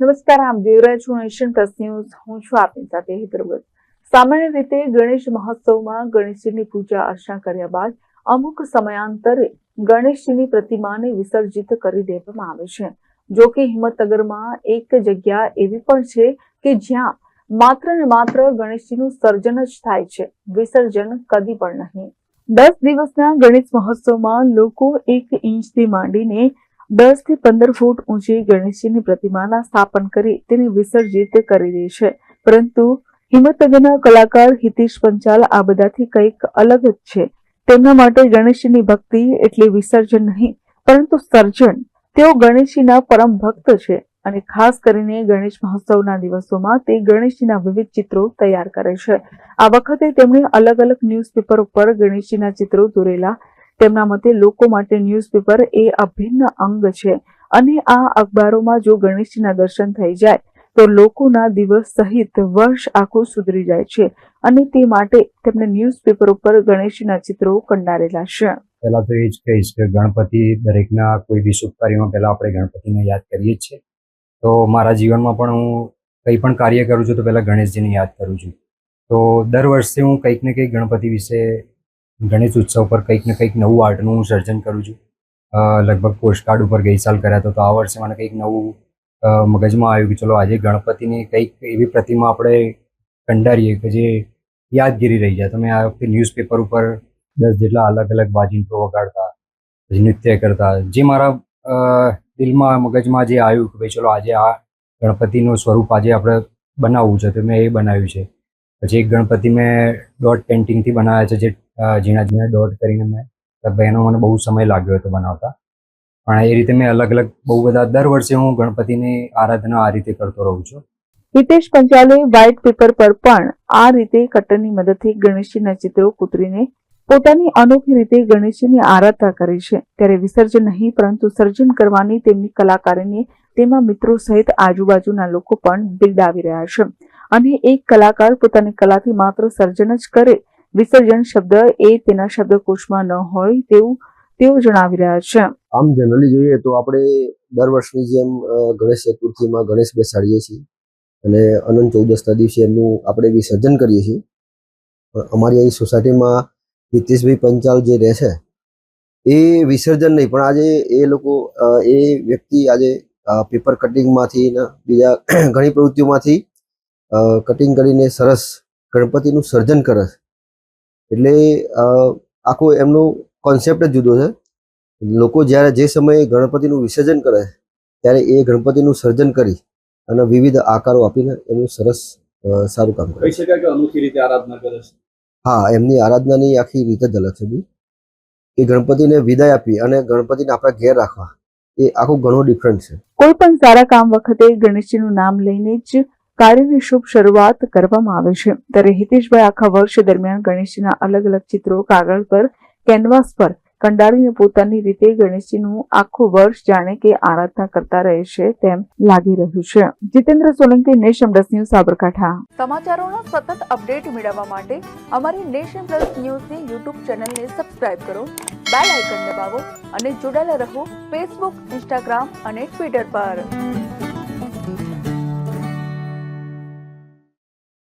નમસ્કાર, આપ જોઈ રહ્યા છો નેશન પ્લસ ન્યૂઝ. હું છું આપની સાથે હિતરગત સામાન્ય રીતે ગણેશ મહોત્સવમાં ગણેશજીની પૂજા, અર્ચના કર્યા બાદ અમુક સમયાંતરે ગણેશજીની પ્રતિમાને વિસર્જિત કરી દેવામાં આવે છે. જો કે હિંમતનગરમાં એક જગ્યા એવી પણ છે કે જ્યાં માત્ર ને માત્ર ગણેશજીનું સર્જન જ થાય છે. વિસર્જન કદી પણ નહીં. દસ દિવસના ગણેશ મહોત્સવમાં લોકો એક ઇંચથી માંડીને દસથી પંદર ફૂટ ઊંચી ગણેશજીની પ્રતિમાના સ્થાપન કરી તેને વિસર્જિત કરી દે છે. પરંતુ હિંમતનગરના કલાકાર હિતેશ પંચાલ આ બધાથી કંઈક અલગ જ છે. તેમના માટે ગણેશજીની ભક્તિ એટલે વિસર્જન નહીં, પરંતુ સર્જન. તેઓ ગણેશજીના પરમ ભક્ત છે અને ખાસ કરીને ગણેશ મહોત્સવના દિવસોમાં તે ગણેશજીના વિવિધ ચિત્રો તૈયાર કરે છે. આ વખતે તેમણે અલગ અલગ ન્યૂઝપેપર ઉપર ગણેશજીના ચિત્રો દોરેલા તેમના મતે લોકો માટે ન્યૂઝપેપર એ અભિન્ન અંગ છે. અને આ અખબારોમાં જો ગણેશજીના દર્શન થઈ જાય, તો લોકોના દિવસ સહિત વર્ષ આખું સુધરી જાય છે અને તે માટે તેમને ન્યૂઝપેપર ઉપર ગણેશજીના ચિત્રો કંડારેલા છે. પહેલા તો એ જ કહીશ કે ગણપતિ દરેકના કોઈ બી શુભ કાર્યમાં પહેલા આપણે ગણપતિને યાદ કરીએ છીએ. તો મારા જીવનમાં પણ હું કંઈ પણ કાર્ય કરું છું તો પહેલાં ગણેશજીને યાદ કરું છું. તો દર વર્ષે હું કંઈક ને કંઈક ગણપતિ વિશે ગણેશ ઉત્સવ પર કંઈક ને કંઈક નવું આર્ટનું સર્જન કરું છું. લગભગ પોસ્ટકાર્ડ ઉપર ગઈ સાલ કર્યા હતો તો આ વર્ષે મને કંઈક નવું મગજમાં આવ્યું કે ચલો આજે ગણપતિની કંઈક એવી પ્રતિમા આપણે કંડારીએ કે જે યાદગીરી રહી જાય. તો મેં આ વખતે ન્યૂઝપેપર ઉપર દસ જેટલા અલગ અલગ વાજિંત્રો વગાડતા, પછી નૃત્ય કરતા, જે મારા દિલમાં, મગજમાં જે આવ્યું કે ભાઈ ચલો આજે આ ગણપતિનું સ્વરૂપ આજે આપણે બનાવવું છે, તો મેં એ બનાવ્યું છે. પછી એક ગણપતિ મેં ડોટ પેઇન્ટિંગથી બનાવ્યા છે, જે ઝીણા ઝીણા ડોટ કરીને મેં બહેનો મને બહુ સમય લાગ્યો હતો બનાવતા. પણ એ રીતે મેં અલગ અલગ બહુ બધા દર વર્ષે હું ગણપતિની આરાધના આ રીતે કરતો રહું છું. હિતેશ પંચાલે વ્હાઇટ પેપર પર પણ આ રીતે કટરની મદદથી ગણેશજીના ચિત્રો કૂતરીને પોતાની અનોખી રીતે ગણેશજીની આરાધના કરી છે. ત્યારે વિસર્જન નહીં, પરંતુ સર્જન કરવાની તેમની કલાકારીને તેમાં મિત્રો સહિત આજુબાજુના લોકો પણ બિરદાવી રહ્યા છે. અને એક કલાકાર પોતાની કલાથી માત્ર સર્જન જ કરે વિસર્જન શબ્દ એ તેના શબ્દકોશમાં ન હોય તેવું તેઓ જણાવી રહ્યા છે. આમ જનરલી જોઈએ તો આપણે દર વર્ષની જેમ ગણેશ ચતુર્થીમાં ગણેશ બેસાડીએ છીએ અને અનંત ચૌદસના દિવસે એમનું આપણે વિસર્જન કરીએ છીએ. પણ અમારી અહીં સોસાયટીમાં હિતેશભાઈ પંચાલ જે રહે છે, એ વિસર્જન નહીં, પણ આજે એ લોકો એ વ્યક્તિ આજે પેપર કટિંગમાંથી બીજા ઘણી પ્રવૃત્તિઓમાંથી કટિંગ કરીને સરસ ગણપતિનું સર્જન કરે છે. એટલે આખો એમનો કોન્સેપ્ટ જ જુદો છે. લોકો જ્યારે જે સમયે ગણપતિનું વિસર્જન કરે ત્યારે એ ગણપતિનું સર્જન કરી અને વિવિધ આકારો આપીને એનું સરસ સારું કામ કરે. શકાય કે અનોખી રીતે આરાધના કરે છે? હા એમની આરાધનાની આખી રીત જ અલગ છે એ ગણપતિને વિદાય આપી અને ગણપતિને આપણા ઘેર રાખવા એ આખું ઘણું ડિફરન્ટ છે. કોઈ પણ સારા કામ વખતે ગણેશજીનું નામ લઈને જ કાર્યની શુભ શરૂઆત કરવામાં આવે છે. ત્યારે હિતેશભાઈ આખા વર્ષ દરમિયાન ગણેશજીના અલગ અલગ ચિત્રો કાગળ પર, કેનવાસ પર કંડારીને પોતાની રીતે ગણેશજીનું આખું વર્ષ જાણે કે આરાધના કરતા રહે છે તેમ લાગી રહ્યું છે. Jitendra Solanki nation plus news, Sabarkantha. સમાચારોનો સતત અપડેટ મેળવવા માટે અમારી નેશન પ્લસ ન્યૂઝની યુટ્યુબ ચેનલને સબસ્ક્રાઇબ કરો, બેલ આઇકન દબાવો અને જોડાયેલા રહો ફેસબુક, ઇન્સ્ટાગ્રામ અને ટ્વિટર પર.